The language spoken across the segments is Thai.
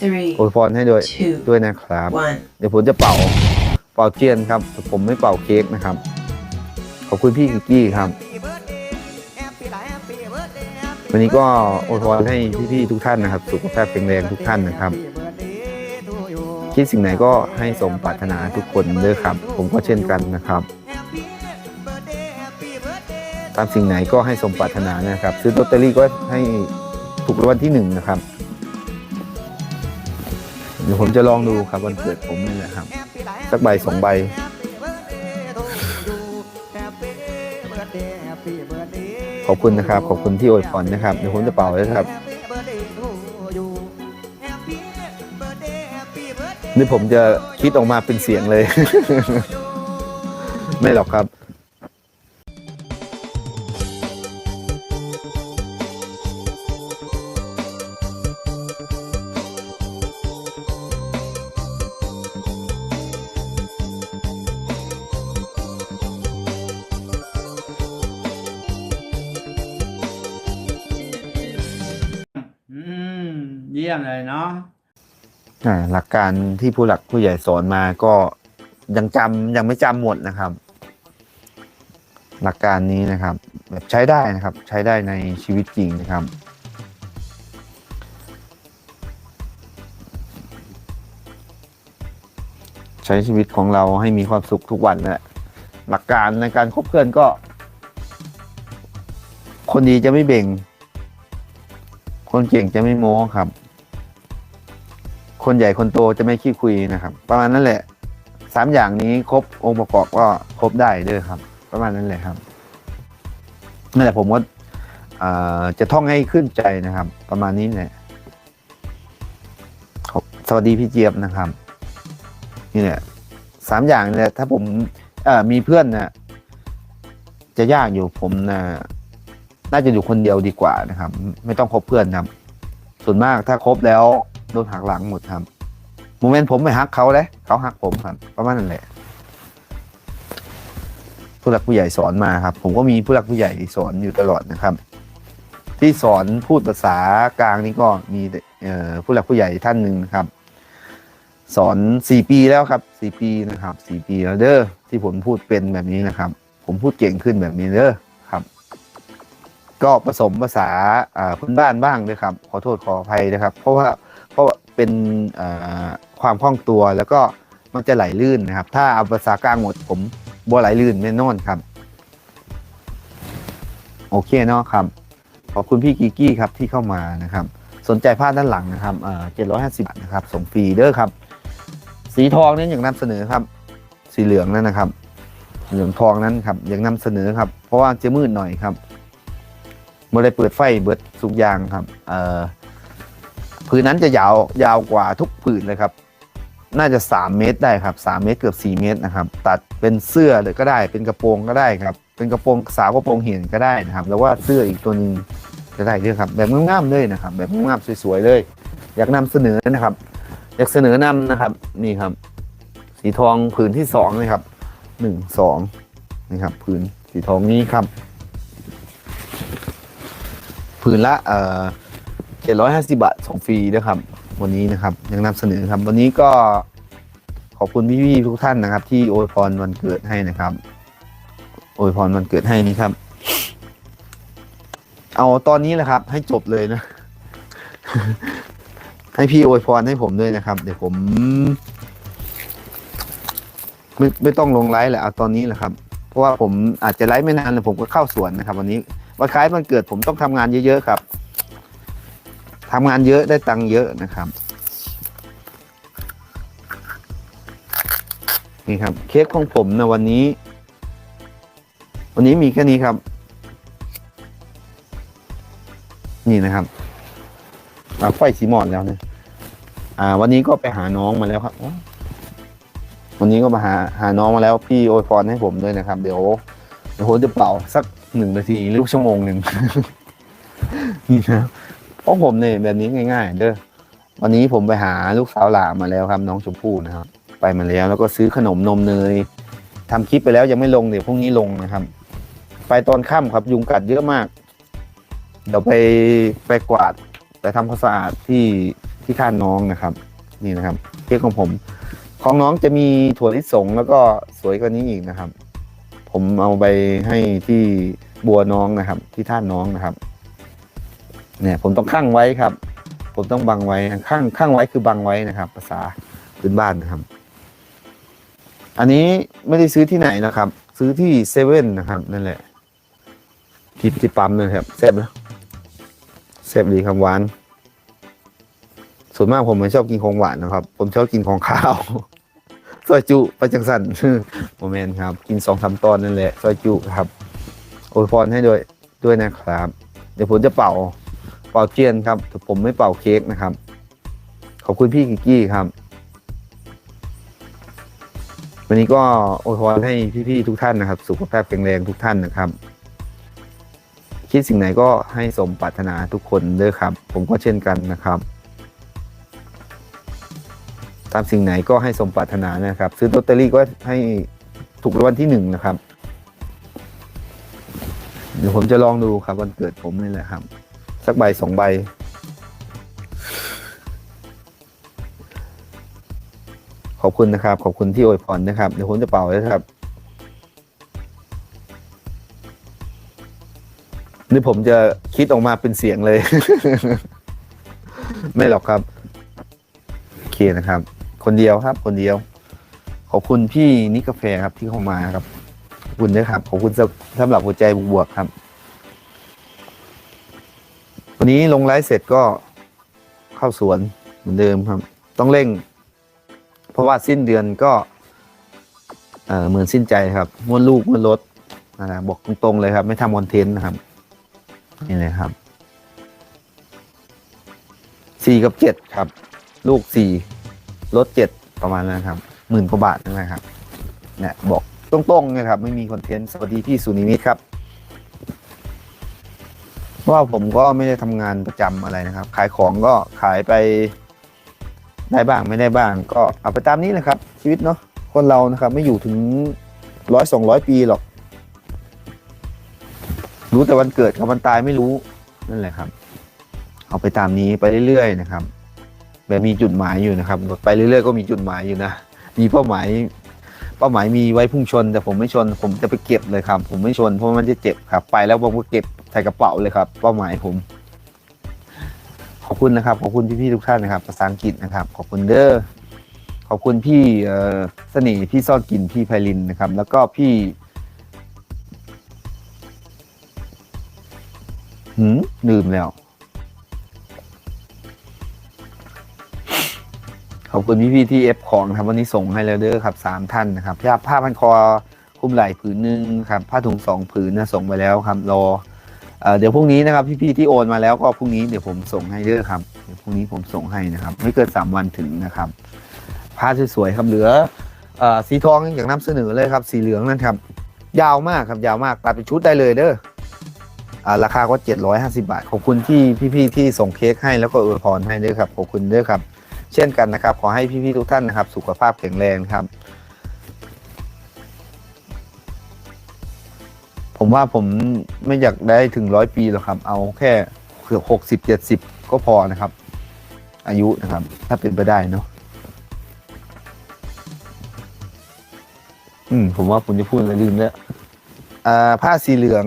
three, อวยพรให้ด้วย two, ด้วยนะครับ one. เดี๋ยวผมจะเป่าเป่าเทียนครับ ผมไม่เป่าเค้กนะครับ ขอบคุณพี่กิกกี้ครับ วันนี้ก็อวยพรให้พี่ๆทุกท่านนะครับ สุขภาพแข็งแรงทุกท่านนะครับ คิดสิ่งไหนก็ให้สมปรารถนาทุกคนเด้อครับ ผมก็เช่นกันนะครับตามสิ่งไหนก็ให้สมปรารถนานะครับ ซื้อลอตเตอรี่ก็ให้ถูกรางวัลที่หนึ่งนะครับเดี๋ยวผมจะลองดูครับวันเกิดผมนี่แหละครับ สักใบสองใบ ขอบคุณนะครับ ขอบคุณที่อวยพรนะครับ เดี๋ยวผมจะเป่าเลยครับนี่ผมจะคิดออกมาเป็นเสียงเลย ไม่หรอกครับ เยี่ยมเลยเนาะอ่าหลักการที่ผู้หลักผู้ใหญ่สอนมาก็ยังจำยังไม่จำหมดนะครับ หลักการนี้นะครับ แบบใช้ได้นะครับ ใช้ได้ในชีวิตจริงนะครับ ใช้ชีวิตของเราให้มีความสุขทุกวันนั่นแหละหลักการในการคบเพื่อนก็ คนดีจะไม่เบ่ง คนเก่งจะไม่โม้ครับ คนใหญ่คนโตจะไม่ขี้คุยนะครับ ประมาณนั้นแหละสามอย่างนี้ครบองค์ประกอบก็ครบได้เด้อครับ ประมาณนั้นแหละครับนั่นแหละผมก็จะท่องให้ขึ้นใจนะครับ ประมาณนี้แหละสวัสดีพี่เจี๊ยบนะครับ นี่แหละสามอย่างเนี่ยถ้าผมมีเพื่อนนะจะยากอยู่ผมนะน่าจะอยู่คนเดียวดีกว่านะครับ ไม่ต้องคบเพื่อนครับ ส่วนมากถ้าคบแล้ว โดนหักหลังหมดครับโมเมนต์ผมไม่หักเขาเลยเขาหักผมครับประมาณนั้นแหละผู้หลักผู้ใหญ่สอนมาครับ ผมก็มีผู้หลักผู้ใหญ่สอนอยู่ตลอดนะครับ ที่สอนพูดภาษากลางนี่ก็มีผู้หลักผู้ใหญ่ท่านหนึ่งนะครับ สอนสี่ปีแล้วครับสี่ปีนะครับสี่ปีแล้วเด้อที่ผมพูดเป็นแบบนี้นะครับ ผมพูดเก่งขึ้นแบบนี้เด้อครับ ก็ผสมภาษาอ่าพื้นบ้านบ้างด้วยครับ ขอโทษขออภัยนะครับ เพราะว่า เป็นความคล่องตัวแล้วก็มันจะไหลลื่นนะครับ ถ้าเอาภาษากลางหมดผมบัวไหลลื่นแน่นอนครับ โอเคเนาะครับ ขอบคุณพี่กิกกี้ครับที่เข้ามานะครับ สนใจผ้าด้านหลังนะครับเจ็ดร้อยห้าสิบบาทนะครับส่งฟรีเด้อครับ สีทองนั้นอย่างนำเสนอครับ สีเหลืองนั่นนะครับ เหลืองทองนั้นครับอย่างนำเสนอครับ เพราะว่าจะมืดหน่อยครับเมื่อได้เปิดไฟเบิดสุกยางครับ เอ่อ ผืนนั้นจะยาวยาวกว่าทุกผืนเลยครับ น่าจะ 3 เมตรได้ครับ 3 เมตรเกือบ 4 เมตรนะครับ ตัดเป็นเสื้อเลยก็ได้ เป็นกระโปรงก็ได้ครับ เป็นกระโปรงสาวกระโปรงเหียนก็ได้นะครับ แล้วว่าเสื้ออีกตัวหนึ่งก็ได้ด้วยครับ แบบง่ามๆเลยนะครับ แบบง่ามๆสวยๆเลย อยากนำเสนอนะครับ อยากเสนอนำนะครับ นี่ครับ สีทองผืนที่สองเลยครับหนึ่งสองนี่ครับผืนสีทองนี้ครับ ผืนละเอ่อ เจ็ดร้อยห้าสิบาทส่งฟรีนะครับ วันนี้นะครับยังนำเสนอครับ วันนี้ก็ขอบคุณพี่ๆทุกท่านนะครับ ที่โอวยพรวันเกิดให้นะครับโอวยพรวันเกิดให้นี่ครับ เอาตอนนี้แหละครับ ให้จบเลยนะ ให้พี่โอวยพรให้ผมด้วยนะครับ เดี๋ยวผม ไม่ไม่ต้องลงไลฟ์แหละเอาตอนนี้แหละครับ เพราะว่าผมอาจจะไลฟ์ไม่นานเลยผมก็เข้าสวนนะครับ วันนี้วันคล้ายวันเกิดผมต้องทำงานเยอะๆครับ ทำงานเยอะได้ตังค์เยอะนะครับ นี่ครับเค้กของผมนะวันนี้ วันนี้มีแค่นี้ครับ นี่นะครับอ่าไฟสีหมอดแล้วเนี่ยอ่า วันนี้ก็ไปหาน้องมาแล้วครับวันนี้ก็มาหาหาน้องมาแล้วพี่โอวยพรให้ผมด้วยนะครับ เดี๋ยวเดี๋ยวผมจะเป่าสักหนึ่งนาทีหรือชั่วโมงหนึ่งนี่นะ เพราะผมเนี่ยแบบนี้ง่าย ๆ เด้อวันนี้ผมไปหาลูกสาวหลานมาแล้วครับ น้องชมพู่นะครับ ไปมาแล้วแล้วก็ซื้อขนมนมเนยทำคลิปไปแล้วยังไม่ลงเดี๋ยวพรุ่งนี้ลงนะครับ ไปตอนค่ำครับยุงกัดเยอะมาก เดี๋ยวไปไปกวาดไปทำความสะอาดที่ที่ท่านน้องนะครับ นี่นะครับเค้กของผม ของน้องจะมีถั่วลิสงแล้วก็สวยกว่านี้อีกนะครับ ผมเอาไปให้ที่บัวน้องนะครับ ที่ท่านน้องนะครับ เนี่ยผมต้องข้างไว้ครับ ผมต้องบังไว้ข้างข้างไว้คือบังไว้นะครับ ภาษาพื้นบ้านนะครับ อันนี้ไม่ได้ซื้อที่ไหนนะครับ ซื้อที่เซเว่นนะครับนั่นแหละที่ที่ปั๊มนั่นครับแซ่บนะแซ่บดีครับหวาน ส่วนมากผมไม่ชอบกินของหวานนะครับ ผมชอบกินของข้าวซอยจุไปจังสันโมเมนต์ครับ กินสองสามตอนนั่นแหละซอยจุครับโอยพรให้ด้วยด้วยนะครับ เดี๋ยวผมจะเป่า เป่าเทียนครับแต่ผมไม่เป่าเค้กนะครับ ขอบคุณพี่กิกกี้ครับ วันนี้ก็โอยพรให้พี่ๆทุกท่านนะครับ สุขภาพแข็งแรงทุกท่านนะครับ คิดสิ่งไหนก็ให้สมปรารถนาทุกคนเด้อครับ ผมก็เช่นกันนะครับตามสิ่งไหนก็ให้สมปรารถนานะครับ ซื้อลอตเตอรี่ก็ให้ถูกรางวัลที่หนึ่งนะครับ เดี๋ยวผมจะลองดูครับวันเกิดผมนี่แหละครับ สักใบสองใบ ขอบคุณนะครับ ขอบคุณที่อวยพรนะครับ เดี๋ยวผมจะเป่าเลยครับนี่ผมจะคิดออกมาเป็นเสียงเลย ไม่หรอกครับโอเคนะครับ คนเดียวครับ คนเดียว ขอบคุณพี่นิกาแฟครับที่เข้ามาครับขอบคุณด้วยครับ ขอบคุณสำสำหรับหัวใจบวกๆครับ วันนี้ลงไลฟ์เสร็จก็เข้าสวนเหมือนเดิมครับ ต้องเร่ง เพราะว่าสิ้นเดือนก็เหมือนสิ้นใจครับม้วนลูกม้วนรถนะครับบอกตรงๆเลยครับ ไม่ทำคอนเทนต์นะครับ นี่เลยครับสี่กับเจ็ดครับ ลูกสี่รถเจ็ดประมาณนั้นครับหมื่นกว่าบาทนะครับเนี่ยบอกตรงๆนะครับ ไม่มีคอนเทนต์สวัสดีพี่สุนิมิตครับ ว่าผมก็ไม่ได้ทำงานประจำอะไรนะครับ ขายของก็ขายไปได้บ้างไม่ได้บ้าง ก็เอาไปตามนี้นะครับ ชีวิตเนาะคนเรานะครับ ไม่อยู่ถึงร้อยสองร้อยปีหรอก รู้แต่วันเกิดกับวันตายไม่รู้นั่นแหละครับ เอาไปตามนี้ไปเรื่อยๆนะครับ แบบมีจุดหมายอยู่นะครับ ไปเรื่อยๆก็มีจุดหมายอยู่นะมีเป้าหมาย เป้าหมายมีไว้พุ่งชน แต่ผมไม่ชน ผมจะไปเก็บเลยครับ ผมไม่ชนเพราะมันจะเจ็บครับ ไปแล้วผมก็เก็บใส่กระเป๋าเลยครับ เป้าหมายผม ขอบคุณนะครับ ขอบคุณพี่ๆทุกท่านนะครับภาษาอังกฤษนะครับ ขอบคุณเด้อขอบคุณพี่เออเสน่ห์พี่ซ่อนกลิ่นพี่ไพลินนะครับ แล้วก็พี่หืมลืมแล้ว อบคุณพี่พี่ๆที่เอฟของครับวันนี้ส่งให้แล้วเด้อครับสามท่านนะครับผ้าผ้าพันคอคลุมไหล่ผืนหนึ่งครับผ้าถุงสองผืนนะส่งไปแล้วครับรอเอ่อเดี๋ยวพรุ่งนี้นะครับพี่พี่ๆที่โอนมาแล้วก็พรุ่งนี้เดี๋ยวผมส่งให้เด้อครับเดี๋ยวพรุ่งนี้ผมส่งให้นะครับ ไม่เกินสามวันถึงนะครับผ้าสวยๆครับเหลือเอ่อสีทองอย่างนำเสนอเลยครับ สีเหลืองนั่นครับ ยาวมากครับยาวมากตัดเป็นชุดได้เลยเด้อราคาก็ 750 บาท ขอบคุณที่พี่ๆที่ส่งเค้กให้แล้วก็อวยพรให้ด้วยครับ ขอบคุณด้วยครับ เช่นกันนะครับ ขอให้พี่ๆทุกท่านนะครับ สุขภาพแข็งแรงครับ ผมว่าผมไม่อยากได้ถึงร้อยปีหรอกครับ เอาแค่เกือบหกสิบเจ็ดสิบก็พอนะครับ อายุนะครับ ถ้าเป็นไปได้เนาะอืมผมว่าผมจะพูดอะไรลืมแล้วอ่าผ้าสีเหลือง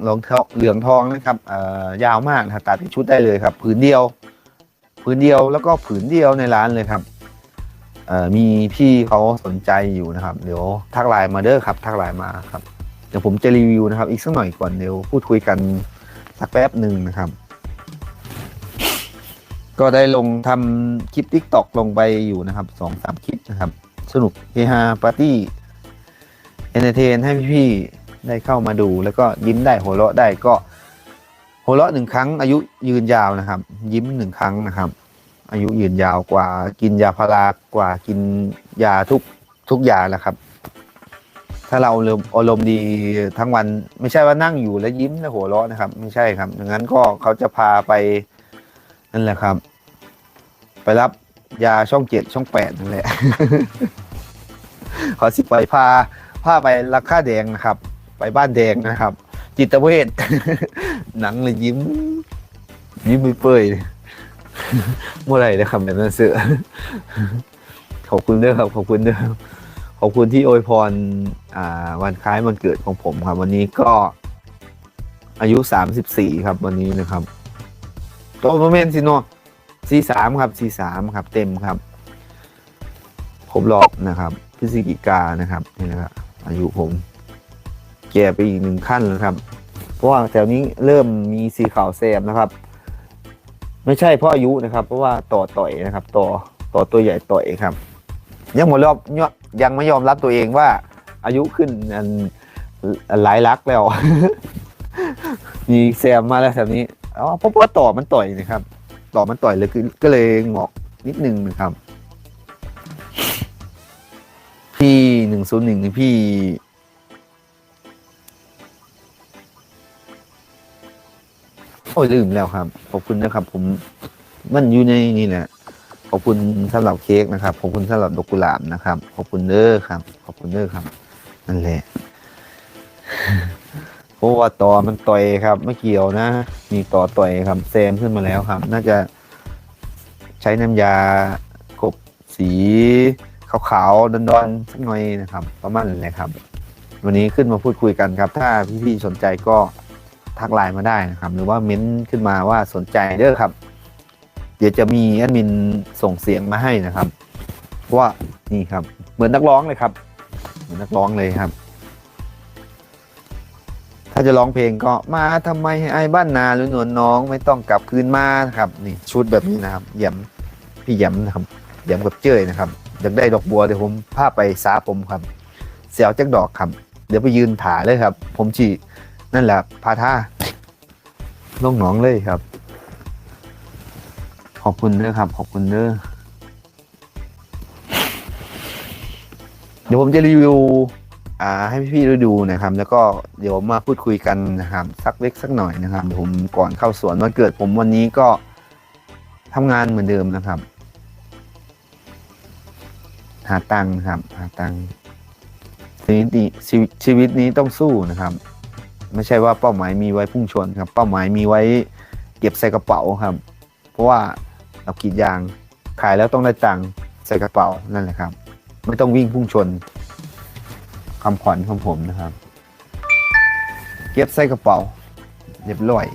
เหลืองทองเหลืองทองนะครับอ่ายาวมากนะครับตัดเป็นชุดได้เลยครับ ผืนเดียว ผืนเดียวแล้วก็ผืนเดียวในร้านเลยครับมีพี่เขาสนใจอยู่นะครับ เดี๋ยวทักไลน์มาเด้อครับทักไลน์มาครับเดี๋ยวผมจะรีวิวนะครับ อีกสักหน่อยก่อนเดี๋ยวพูดคุยกันสักแป๊บหนึ่งนะครับ ก็ได้ลงทำคลิป t ิ k t o k ลงไปอยู่นะครับสองสามคลิปนะครับ สนุกเฮฮาปาร์ตี้เอนเตอร์เทนให้พี่ๆได้เข้ามาดู แล้วก็ยิ้มได้หัวเราะได้ก็ หัวเราะหนึ่งครั้งอายุยืนยาวนะครับ ยิ้มหนึ่งครั้งนะครับ อายุยืนยาวกว่ากินยาพารากว่ากินยาทุกทุกยาแหละครับ ถ้าเราอารมณ์ดีทั้งวัน ไม่ใช่ว่านั่งอยู่แล้วยิ้มแล้วหัวเราะนะครับ ไม่ใช่ครับดังนั้นก็เขาจะพาไปนั่นแหละครับ ไปรับยาช่องเจ็ดช่องแปดนั่นแหละขอสิไปพาพาไปราคาแดงนะครับ ไปบ้านแดงนะครับ จิตเวช หนังเลยยิ้ม ยิ้มเปื่อยเมื่อไร่ได้คำแบบนั้นเสือขอบคุณด้อครับ ขอบคุณด้อขอบคุณที่อวยพรอ่าวันคล้ายวันเกิดของผมครับ วันนี้ก็อายุสามสิบสี่ครับวันนี้นะครับโตโมเมนต์สิโนสี่สามครับสี่สามครับ เต็มครับครบรอบนะครับพฤศจิกานะครับนี่นะครับอายุผม แก่ไปอีกหนึ่งขั้นแล้วครับ ราะว่าแถวนี้เริ่มมีสีขาวแซมนะครับ ไม่ใช่เพราะอายุนะครับ เพราะว่าต่อต่อยนะครับ ต่อต่อตัวใหญ่ต่อยครับ ยังหมดรอบยยังไม่ยอมรับตัวเองว่า อายุขึ้นอันหลายลักแล้ว มีแซมมาแล้วแบบนี้อ๋อเพราะว่าต่อมันต่อยนะครับ ต่อมันต่อยเลยก็เลยงอกนิดนึงนะครับ พี่หนึ่งศูนย์หนึ่งพี่ โอ้ยลืมแล้วครับ ขอบคุณนะครับ ผมมันอยู่ในนี่แหละขอบคุณสำหรับเค้กนะครับ ขอบคุณสำหรับดอกกุหลาบนะครับ ขอบคุณเด้อครับ ขอบคุณเด้อครับ นั่นแหละเพราะว่าต่อมันต่อยครับไม่เกี่ยวนะ มีต่อต่อยครับแซมขึ้นมาแล้วครับ น่าจะใช้น้ำยากบสีขาวๆดอนๆสักหน่อยนะครับ ประมาณนั้นแหละครับ วันนี้ขึ้นมาพูดคุยกันครับ ถ้าพี่ๆสนใจก็ ทักไลน์มาได้นะครับ หรือว่าเม้นต์ขึ้นมาว่าสนใจเด้อครับ เดี๋ยวจะมีแอดมินส่งเสียงมาให้นะครับว่านี่ครับ เหมือนนักร้องเลยครับ เหมือนนักร้องเลยครับ ถ้าจะร้องเพลงก็มาทำไมให้ไอ้บ้านนาหรือนวลน้องไม่ต้องกลับคืนมานครับ นี่ชุดแบบนี้นะครับย้ำพี่ย้ำนะครับย้ำกับเจ้ยนะครับอยากได้ดอกบัวเดี๋ยวผมพาไปสาผมครับเสียวจักดอกครับ เดี๋ยวไปยืนถ่าเลยครับ ผมฉี นั่นแหละพาท่าลงหนองเลยครับ ขอบคุณเด้อครับ ขอบคุณเด้อเดี๋ยวผมจะรีวิวอ่าให้พี่ๆได้ดูนะครับ แล้วก็เดี๋ยวมาพูดคุยกันนะครับ สักเล็กสักหน่อยนะครับเดี๋ยวผมก่อนเข้าสวนวันเกิดผมวันนี้ก็ทำงานเหมือนเดิมนะครับ หาตังค์ครับ หาตังค์ชีวิตนี้ชีวิตชีวิตนี้ต้องสู้นะครับ ไม่ใช่ว่าเป้าหมายมีไว้พุ่งชนครับ เป้าหมายมีไว้เก็บใส่กระเป๋าครับ เพราะว่าเรากรีดยางขายแล้วต้องได้ตังค์ใส่กระเป๋านั่นแหละครับ ไม่ต้องวิ่งพุ่งชนคำขวัญของผมนะครับ เก็บใส่กระเป๋าเรียบร้อย